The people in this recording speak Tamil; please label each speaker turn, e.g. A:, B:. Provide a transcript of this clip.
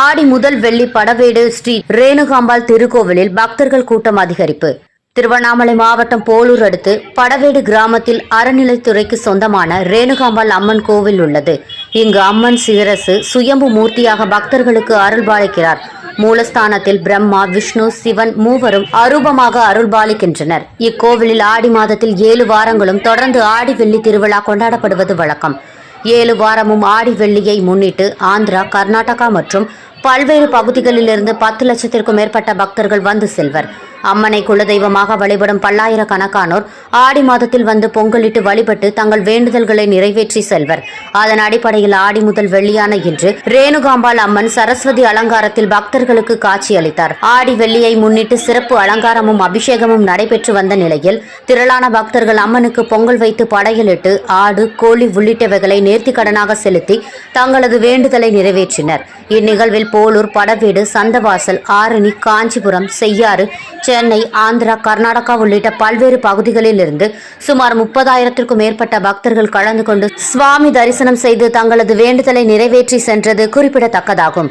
A: ஆடி முதல் வெள்ளி படவேடு ஸ்ரீ ரேணுகாம்பாள் திருக்கோவிலில் பக்தர்கள் கூட்டம் அதிகரிப்பு. திருவண்ணாமலை மாவட்டம் போலூர் அடுத்து படவேடு கிராமத்தில் அறநிலைத்துறைக்கு சொந்தமான ரேணுகாம்பாள் அம்மன் கோவில் உள்ளது. இங்கு அம்மன் சிரசு சுயம்பு மூர்த்தியாக பக்தர்களுக்கு அருள்பாலிக்கிறார். மூலஸ்தானத்தில் பிரம்மா விஷ்ணு சிவன் மூவரும் அரூபமாக அருள்பாலிக்கின்றனர். இக்கோவிலில் ஆடி மாதத்தில் ஏழு வாரங்களும் தொடர்ந்து ஆடி வெள்ளி திருவிழா கொண்டாடப்படுவது வழக்கம். ஏழு வாரமும் ஆடி வெள்ளியை முன்னிட்டு ஆந்திரா கர்நாடகா மற்றும் பல்வேறு பகுதிகளிலிருந்து பத்து லட்சத்திற்கும் மேற்பட்ட பக்தர்கள் வந்து செல்வர். அம்மனை குலதெய்வமாக வழிபடும் பல்லாயிரக்கணக்கானோர் ஆடி மாதத்தில் வந்து பொங்கலிட்டு வழிபட்டு தங்கள் வேண்டுதல்களை நிறைவேற்றி செல்வர். அதன் அடிப்படையில் ஆடி முதல் வெள்ளியான இன்று ரேணுகாம்பாள் அம்மன் சரஸ்வதி அலங்காரத்தில் பக்தர்களுக்கு காட்சியளித்தார். ஆடி வெள்ளியை முன்னிட்டு சிறப்பு அலங்காரமும் அபிஷேகமும் நடைபெற்று வந்த நிலையில் திரளான பக்தர்கள் அம்மனுக்கு பொங்கல் வைத்து படையலிட்டு ஆடு கோழி உள்ளிட்டவைகளை நேர்த்திக்கடனாக செலுத்தி தங்களது வேண்டுதலை நிறைவேற்றினர். இந்நிகழ்வில் போலூர் படவேடு சந்தவாசல் ஆரணி காஞ்சிபுரம் செய்யாறு சென்னை ஆந்திரா கர்நாடகா உள்ளிட்ட பல்வேறு பகுதிகளில் இருந்து சுமார் முப்பதாயிரத்திற்கும் மேற்பட்ட பக்தர்கள் கலந்து கொண்டு சுவாமி தரிசனம் செய்து தங்களது வேண்டுதலை நிறைவேற்றி சென்றது குறிப்பிடத்தக்கதாகும்.